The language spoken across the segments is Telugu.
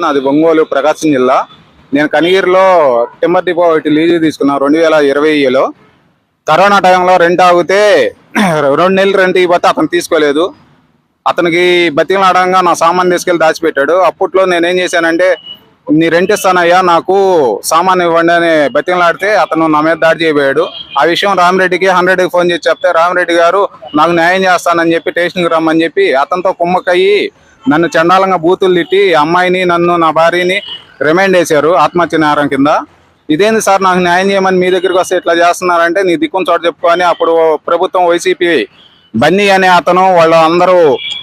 నాది ఒంగోలు ప్రకాశం జిల్లా నేను కనిగిరిలో టిమ్మర్ డిపో ఒకటి లీజు తీసుకున్నాను రెండు వేల ఇరవైలో కరోనా టైంలో రెంట్ ఆగితే రెండు నెలలు రెంట్ ఇవ్వతే అతను తీసుకోలేదు అతనికి బతిమలాడంగా నా సామాన్ తీసుకెళ్ళి దాచిపెట్టాడు అప్పట్లో నేనేం చేశానంటే నీ రెంట్ ఇస్తానయ్యా నాకు సామాన్ ఇవ్వండి అని బతికలాడితే అతను నా మీద దాడి చేయబోయాడు. ఆ విషయం రామిరెడ్డికి హండ్రెడ్కి ఫోన్ చేసి చెప్తే రామిరెడ్డి గారు నాకు న్యాయం చేస్తానని చెప్పి స్టేషన్కి రమ్మని చెప్పి అతనితో కుమ్మకయ్యి నన్ను చండాలంగా బూతులు తిట్టి అమ్మాయిని నన్ను నా భార్యని రిమైండ్ చేశారు ఆత్మహత్య నేరం కింద. ఇదేంది సార్ నాకు న్యాయం చేయమని మీ దగ్గరికి వస్తే ఇట్లా చేస్తున్నారంటే నీ దిక్కున చోట చెప్పుకొని అప్పుడు ప్రభుత్వం వైసీపీ బన్నీ అనే అతను వాళ్ళు అందరూ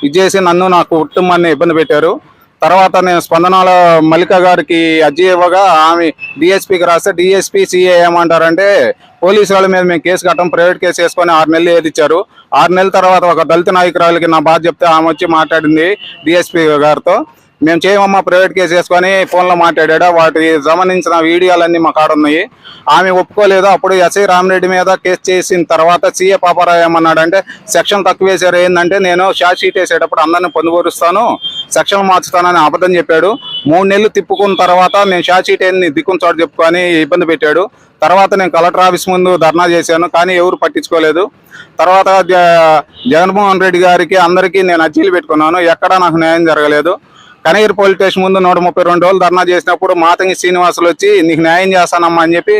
ఇచ్చేసి నన్ను నా కుటుంబాన్ని ఇబ్బంది పెట్టారు. తర్వాత నేను స్పందనాల మల్లిక గారికి అర్జీ ఇవ్వగా ఆమె డిఎస్పీకి రాస్తే డిఎస్పీ సిఏ ఏమంటారంటే పోలీసు వాళ్ళ మీద మేము కేసు కట్టం ప్రైవేట్ కేసు వేసుకొని ఆరు నెలలు ఏదిచ్చారు ఆరు నెలల తర్వాత ఒక దళిత నాయకురాలకి నా బాధ చెప్తే ఆమె వచ్చి మాట్లాడింది డిఎస్పీ గారితో. మేము చేయమమ్మా ప్రైవేట్ కేసు వేసుకొని ఫోన్లో మాట్లాడాడు? వాటి సంబంధించిన వీడియోలన్నీ మా కాడ ఉన్నాయి. ఆమె ఒప్పుకోలేదు. అప్పుడు ఎస్ఐ రామిరెడ్డి మీద కేసు చేసిన తర్వాత సీఏ పాపారావు ఏమన్నాడంటే సెక్షన్ తక్కువ వేసారు ఏంటంటే నేను షార్ట్ షీట్ వేసేటప్పుడు అందరిని పొందుపరుస్తాను. సెక్షన్ మార్చుతానని అబద్ధం చెప్పాడు. మూడు నెలలు తిప్పుకున్న తర్వాత నేను షార్ట్ షీట్ ఏంది దిక్కున చోట చెప్పుకొని ఇబ్బంది పెట్టాడు. తర్వాత నేను కలెక్టర్ ఆఫీస్ ముందు ధర్నా చేశాను కానీ ఎవరు పట్టించుకోలేదు. తర్వాత జ- జగన్మోహన్ రెడ్డి గారికి అందరికీ నేను అర్జీలు పెట్టుకున్నాను. ఎక్కడా నాకు న్యాయం జరగలేదు. కనగిరి పోలీస్ స్టేషన్ ముందు నూట ముప్పై రెండు రోజులు ధర్నా చేసినప్పుడు మాతంగి శ్రీనివాసులు వచ్చి నీకు న్యాయం చేస్తానమ్మా అని చెప్పి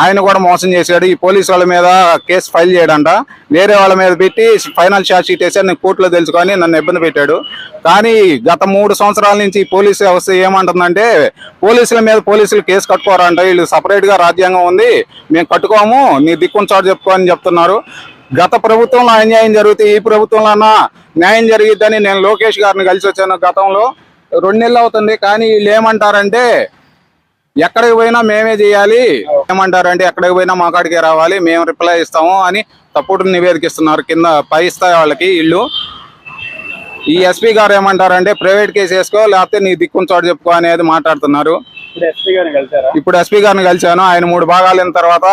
ఆయన కూడా మోసం చేశాడు. ఈ పోలీసు వాళ్ళ మీద కేసు ఫైల్ చేయడంట. వేరే వాళ్ళ మీద పెట్టి ఫైనల్ షార్ట్ షీట్ వేసి నేను కోర్టులో తెలుసుకొని నన్ను ఇబ్బంది పెట్టాడు. కానీ గత మూడు సంవత్సరాల నుంచి ఈ పోలీసు వ్యవస్థ ఏమంటుందంటే పోలీసుల మీద పోలీసులు కేసు కట్టుకోరంట. వీళ్ళు సపరేట్గా రాజ్యాంగం ఉంది. మేము కట్టుకోము. నీ దిక్కున చోటు చెప్పుకో అని చెప్తున్నారు. గత ప్రభుత్వంలో అన్యాయం జరిగితే ఈ ప్రభుత్వంలో న్యాయం జరిగిద్దని నేను లోకేష్ గారిని కలిసి వచ్చాను గతంలో. రెండు నెలలు అవుతుంది కానీ వీళ్ళు ఏమంటారంటే ఎక్కడికి పోయినా మేమే చేయాలి ఏమంటారంటే ఎక్కడికి పోయినా మా కాడికే రావాలి మేము రిప్లై ఇస్తాము అని తప్పుడు నివేదికిస్తున్నారు కింద పై స్థాయి వాళ్ళకి ఇల్లు ఈ ఎస్పీ గారు ఏమంటారంటే ప్రైవేట్ కేసు వేసుకో లేకపోతే నీ దిక్కున చోటు చెప్పుకో అనేది మాట్లాడుతున్నారు. ఇప్పుడు ఎస్పీ గారిని కలిసారా ఇప్పుడు ఎస్పీ గారిని కలిశాను ఆయన మూడు భాగాలైన తర్వాత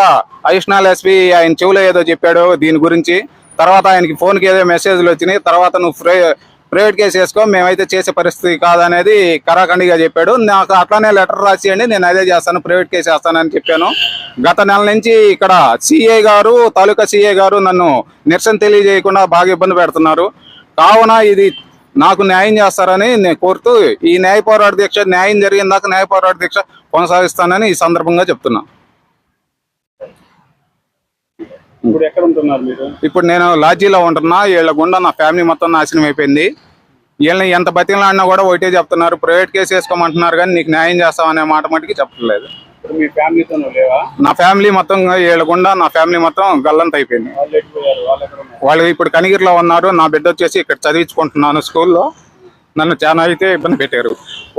అడిషనల్ ఎస్పీ ఆయన చెవులో ఏదో చెప్పాడు దీని గురించి. తర్వాత ఆయనకి ఫోన్కి ఏదో మెసేజ్లు వచ్చినాయి తర్వాత నువ్వు ఫ్రై ప్రైవేట్ కేసు వేసుకో మేమైతే చేసే పరిస్థితి కాదనేది కరాఖండిగా చెప్పాడు. నాకు అట్లానే లెటర్ రాసియండి నేను అదే చేస్తాను ప్రైవేట్ కేసు వేస్తానని చెప్పాను. గత నెల నుంచి ఇక్కడ సిఏ గారు తాలూకా సిఏ గారు నన్ను నిరసన తెలియజేయకుండా బాగా ఇబ్బంది పెడుతున్నారు. కావున ఇది నాకు న్యాయం చేస్తారని నేను కోరుతూ ఈ న్యాయ పోరాట దీక్ష న్యాయం జరిగిన దాకా న్యాయ పోరాట దీక్ష కొనసాగిస్తానని ఈ సందర్భంగా చెప్తున్నాను ఇప్పుడు ఎక్కడ ఉంటున్నారు మీరు? ఇప్పుడు నేను లాడ్జీలో ఉంటున్నా వీళ్ళ గుండా నా ఫ్యామిలీ మొత్తం నాశనం అయిపోయింది. వీళ్ళని ఎంత బతిలాడినా కూడా ఒకటే చెప్తున్నారు ప్రైవేట్ కేసు వేసుకోమంటున్నారు కానీ నీకు న్యాయం చేస్తామనే మాట మటుకి చెప్పట్లేదు. ఇప్పుడు మీ ఫ్యామిలీతో నువ్వు లేవా? నా ఫ్యామిలీ మొత్తం వీళ్ళ గుండా నా ఫ్యామిలీ మొత్తం గల్లంత అయిపోయింది. వాళ్ళు ఇప్పుడు కనిగిరిలో ఉన్నారు నా బిడ్డ వచ్చేసి ఇక్కడ చదివించుకుంటున్నాను స్కూల్లో. నన్ను చాలా అయితే ఇబ్బంది పెట్టారు.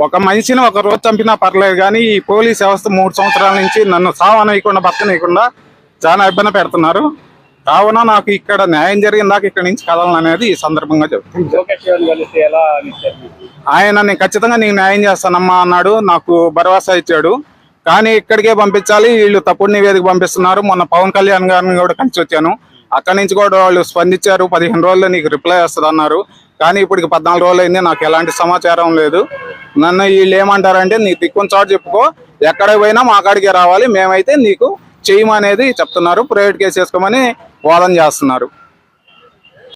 ఒక మనిషిని ఒక రోజు చంపినా పర్లేదు కానీ ఈ పోలీస్ వ్యవస్థ మూడు సంవత్సరాల నుంచి నన్ను సావనీయకుండా బతకనీయకుండా చాలా ఇబ్బంది పెడుతున్నారు. కావున నాకు ఇక్కడ న్యాయం జరిగిన దాకా ఇక్కడ నుంచి కదలను అనేది ఈ సందర్భంగా మీకు? ఆయన నేను ఖచ్చితంగా నీకు న్యాయం చేస్తానమ్మా అన్నాడు నాకు భరోసా ఇచ్చాడు. కానీ ఇక్కడికే పంపించాలి వీళ్ళు తప్పుడు నివేదిక పంపిస్తున్నారు. మొన్న పవన్ కళ్యాణ్ గారిని కూడా కలిసి వచ్చాను. అక్కడి నుంచి కూడా వాళ్ళు స్పందించారు పదిహేను రోజుల్లో నీకు రిప్లై వస్తుంది అన్నారు కానీ ఇప్పటికి పద్నాలుగు రోజులు అయింది నాకు ఎలాంటి సమాచారం లేదు. నన్ను వీళ్ళు ఏమంటారంటే నీ దిక్కున చోటు చెప్పుకో ఎక్కడికి పోయినా మా కాడికే రావాలి మేమైతే నీకు చేయమనేది చెప్తున్నారు. ప్రైవేట్ కేసు వేసుకోమని వాదన చేస్తున్నారు.